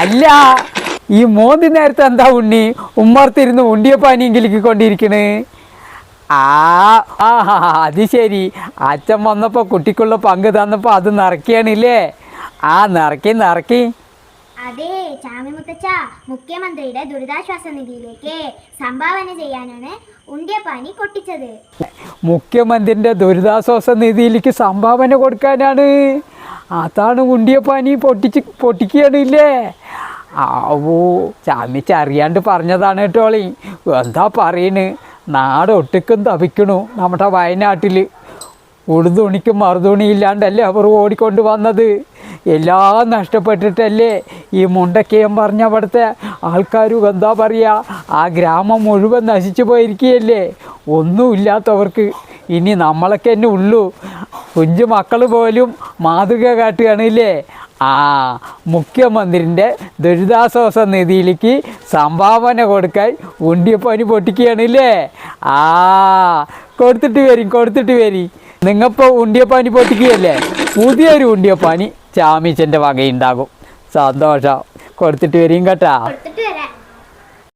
അല്ല ഈ മോന്തി നേരത്തെ എന്താ ഉണ്ണി? ഉമ്മർത്തിരുന്ന് ഉണ്ടിയപ്പാനിയെങ്കിലേക്ക് കൊണ്ടിരിക്കണ്. ആ ആ അത് ശരി. അച്ഛൻ വന്നപ്പോൾ കുട്ടിക്കുള്ള പങ്ക് തന്നപ്പോൾ അത് നിറക്കിയാണില്ലേ ആ നിറക്കി നിറക്കി അതെ ചാമി മുത്തച്ഛ മുഖ്യമന്ത്രിയുടെ ദുരിതാശ്വാസ നിധിയിലേക്ക് സംഭാവന ചെയ്യാനാണ് ഉണ്ടിയപ്പാനി പൊട്ടിച്ചത് മുഖ്യമന്ത്രിന്റെ ദുരിതാശ്വാസ നിധിയിലേക്ക് സംഭാവന കൊടുക്കാനാണ്. അതാണ് ഉണ്ടിയപ്പാനി പൊട്ടിച്ച് പൊട്ടിക്കുകയാണില്ലേ ആവോ ചാമിച്ച് അറിയാണ്ട് പറഞ്ഞതാണ് കേട്ടോളി എന്താ പറയണ്? നാട് ഒട്ടുക്കും തപിക്കണു നമ്മുടെ വയനാട്ടിൽ ഉടുതുണിക്കും മറുതുണി ഇല്ലാണ്ടല്ലേ അവർ ഓടിക്കൊണ്ട് വന്നത്. എല്ലാം നഷ്ടപ്പെട്ടിട്ടല്ലേ ഈ മുണ്ടക്കയം പറഞ്ഞ അവിടുത്തെ ആൾക്കാരും എന്താ പറയുക ആ ഗ്രാമം മുഴുവൻ നശിച്ചു പോയിരിക്കുകയല്ലേ? ഒന്നുമില്ലാത്തവർക്ക്. ഇനി നമ്മളൊക്കെ തന്നെ ഉള്ളൂ. കുഞ്ചു മക്കൾ പോലും മാതൃക കാട്ടുകയാണില്ലേ? ആ മുഖ്യമന്ത്രിന്റെ ദുരിതാശ്വാസ നിധിയിലേക്ക് സംഭാവന കൊടുക്കാൻ ഉണ്ടിയപ്പനി പൊട്ടിക്കുകയാണില്ലേ? ആ കൊടുത്തിട്ട് വരും കൊടുത്തിട്ട് വരി. നിങ്ങപ്പോൾ ഉണ്ടിയപ്പാനി പൊട്ടിക്കുകയല്ലേ? പുതിയൊരു ഉണ്ടിയപ്പാനി ചാമീച്ചന്റെ വകയുണ്ടാകും. സന്തോഷം. കൊടുത്തിട്ട് വരും കേട്ടാ.